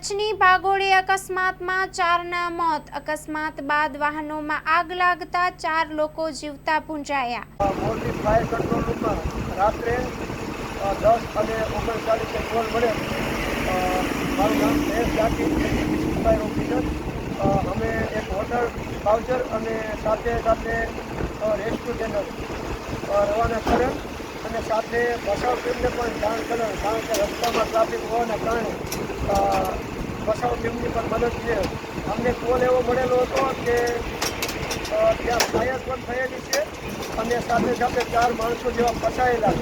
કચ્છની ભાગોળે અકસ્માતમાં ચારના મોત. અકસ્માત બાદ વાહનોમાં આગ લાગતા ચાર લોકો જીવતા ભૂંજાયા. મોરબી ફાયર કંટ્રોલ રૂમમાં રાત્રે દસ અને ઓગણચાલીસે કોલ મળે મારું નામ મહેશ જાતિ ઓફિસર. અમે એક હોટલ બાઉચર અને સાથે સાથે રેસ્ક્યુ ટેન્ડર રવાના કરેલ અને સાથે બસાવ ટીમને પણ જાણ કરેલ કારણ કે રસ્તામાં ટ્રાફિક હોવાના કારણે અ, બસાવ ટીમની પણ મદદ છે. અમને કોલ એવો મળેલો હતો કે ત્યાં ફાયર પણ થયેલી છે અને સાથે સાથે ચાર માણસો જેવા ફસાયેલા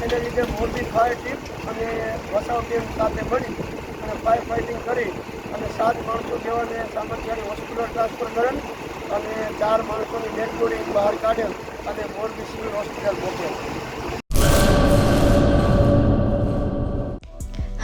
એને લીધે મોરબી ફાયર ટીમ અને વસાવ ટીમ સાથે મળી અને ફાયર ફાઇટિંગ કરી અને સાત માણસો જેવાને સામંતિયાની હોસ્પિટલ ટ્રાન્સફર કરેલ અને ચાર માણસોની ડેડ બોડી બહાર કાઢેલ અને મોરબી સિવિલ હોસ્પિટલ મોકલેલ.